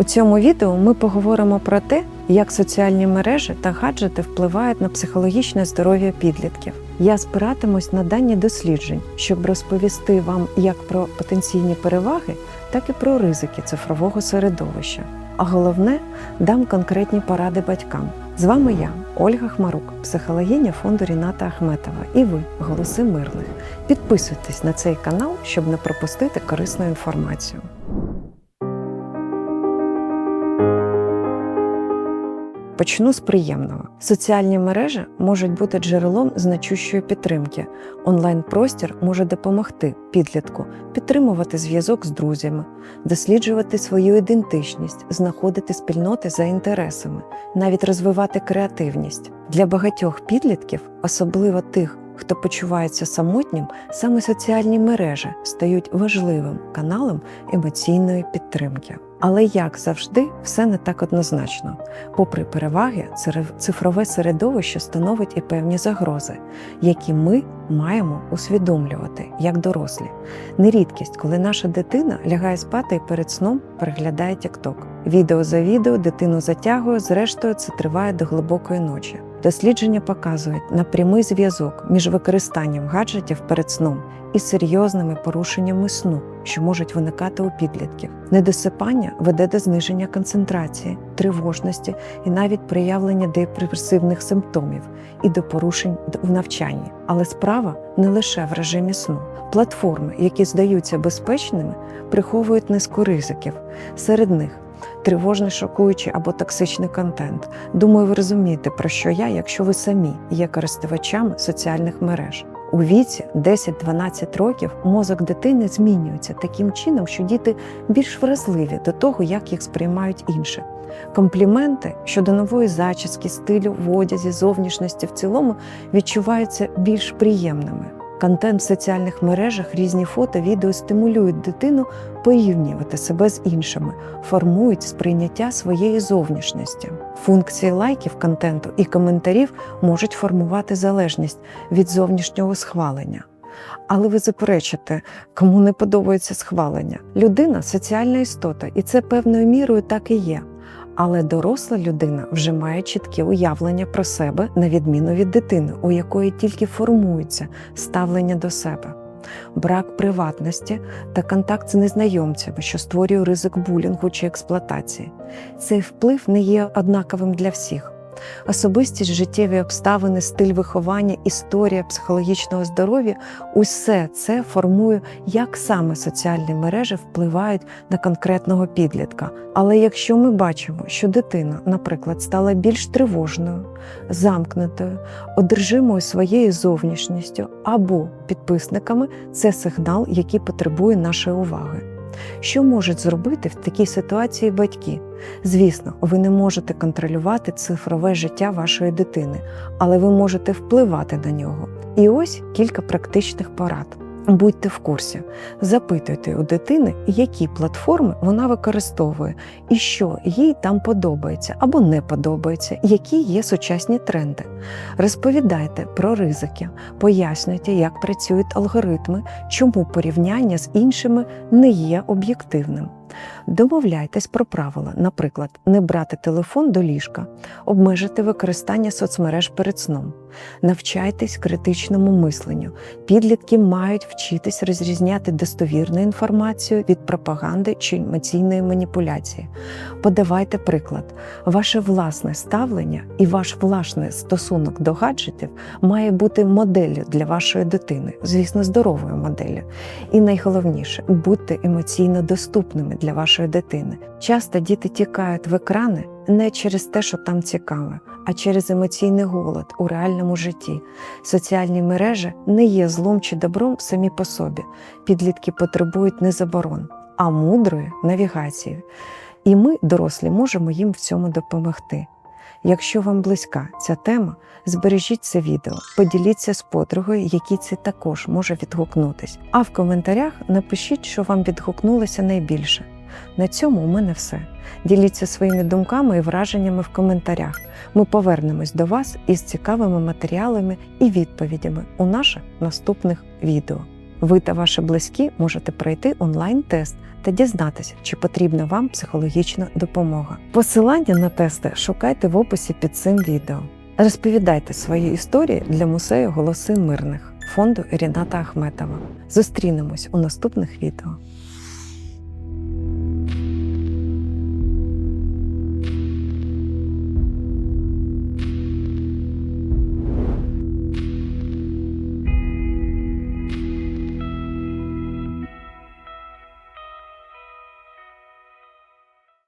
У цьому відео ми поговоримо про те, як соціальні мережі та гаджети впливають на психологічне здоров'я підлітків. Я спиратимусь на дані досліджень, щоб розповісти вам як про потенційні переваги, так і про ризики цифрового середовища. А головне, дам конкретні поради батькам. З вами я, Ольга Хмарук, психологиня фонду Ріната Ахметова, і ви, голоси мирних. Підписуйтесь на цей канал, щоб не пропустити корисну інформацію. Почну з приємного. Соціальні мережі можуть бути джерелом значущої підтримки. Онлайн-простір може допомогти підлітку підтримувати зв'язок з друзями, досліджувати свою ідентичність, знаходити спільноти за інтересами, навіть розвивати креативність. Для багатьох підлітків, особливо тих, хто почувається самотнім, саме соціальні мережі стають важливим каналом емоційної підтримки. Але як завжди, все не так однозначно. Попри переваги, циф- цифрове середовище становить і певні загрози, які ми маємо усвідомлювати як дорослі. Не рідкість, коли наша дитина лягає спати і перед сном переглядає TikTok. Відео за відео дитину затягує, зрештою це триває до глибокої ночі. Дослідження показують на прямий зв'язок між використанням гаджетів перед сном і серйозними порушеннями сну, що можуть виникати у підлітків. Недосипання веде до зниження концентрації, тривожності і навіть проявлення депресивних симптомів і до порушень в навчанні. Але справа не лише в режимі сну. Платформи, які здаються безпечними, приховують низку ризиків. Серед них тривожний, шокуючий або токсичний контент. Думаю, ви розумієте, про що я, якщо ви самі є користувачами соціальних мереж. У віці 10-12 років мозок дитини змінюється таким чином, що діти більш вразливі до того, як їх сприймають інші. Компліменти щодо нової зачіски, стилю в одязі, зовнішності в цілому відчуваються більш приємними. Контент в соціальних мережах, різні фото, відео стимулюють дитину порівнювати себе з іншими, формують сприйняття своєї зовнішності. Функції лайків контенту і коментарів можуть формувати залежність від зовнішнього схвалення. Але ви заперечите, кому не подобається схвалення. Людина соціальна істота, і це певною мірою так і є. Але доросла людина вже має чітке уявлення про себе на відміну від дитини, у якої тільки формується ставлення до себе. Брак приватності та контакт з незнайомцями, що створює ризик булінгу чи експлуатації. Цей вплив не є однаковим для всіх. Особистість, життєві обставини, стиль виховання, історія психологічного здоров'я усе це формує, як саме соціальні мережі впливають на конкретного підлітка. Але якщо ми бачимо, що дитина, наприклад, стала більш тривожною, замкнутою, одержимою своєю зовнішністю або підписниками, це сигнал, який потребує нашої уваги. Що можуть зробити в такій ситуації батьки? Звісно, ви не можете контролювати цифрове життя вашої дитини, але ви можете впливати на нього. І ось кілька практичних порад. Будьте в курсі, запитуйте у дитини, які платформи вона використовує, і що їй там подобається або не подобається, які є сучасні тренди. Розповідайте про ризики, пояснюйте, як працюють алгоритми, чому порівняння з іншими не є об'єктивним. Домовляйтесь про правила, наприклад, не брати телефон до ліжка, обмежити використання соцмереж перед сном. Навчайтесь критичному мисленню. Підлітки мають вчитись розрізняти достовірну інформацію від пропаганди чи емоційної маніпуляції. Подавайте приклад. Ваше власне ставлення і ваш власний стосунок до гаджетів має бути моделлю для вашої дитини, звісно, здоровою моделлю. І найголовніше будьте емоційно доступними для вашої дитини. Часто діти тікають в екрани не через те, що там цікаве, а через емоційний голод у реальному житті. Соціальні мережі не є злом чи добром самі по собі. Підлітки потребують не заборон, а мудрої навігації. І ми, дорослі, можемо їм в цьому допомогти. Якщо вам близька ця тема, збережіть це відео, поділіться з подругою, якій це також може відгукнутись. А в коментарях напишіть, що вам відгукнулося найбільше. На цьому у мене все. Діліться своїми думками і враженнями в коментарях. Ми повернемось до вас із цікавими матеріалами і відповідями у наших наступних відео. Ви та ваші близькі можете пройти онлайн-тест та дізнатися, чи потрібна вам психологічна допомога. Посилання на тести шукайте в описі під цим відео. Розповідайте свої історії для музею Голоси мирних фонду Ріната Ахметова. Зустрінемось у наступних відео.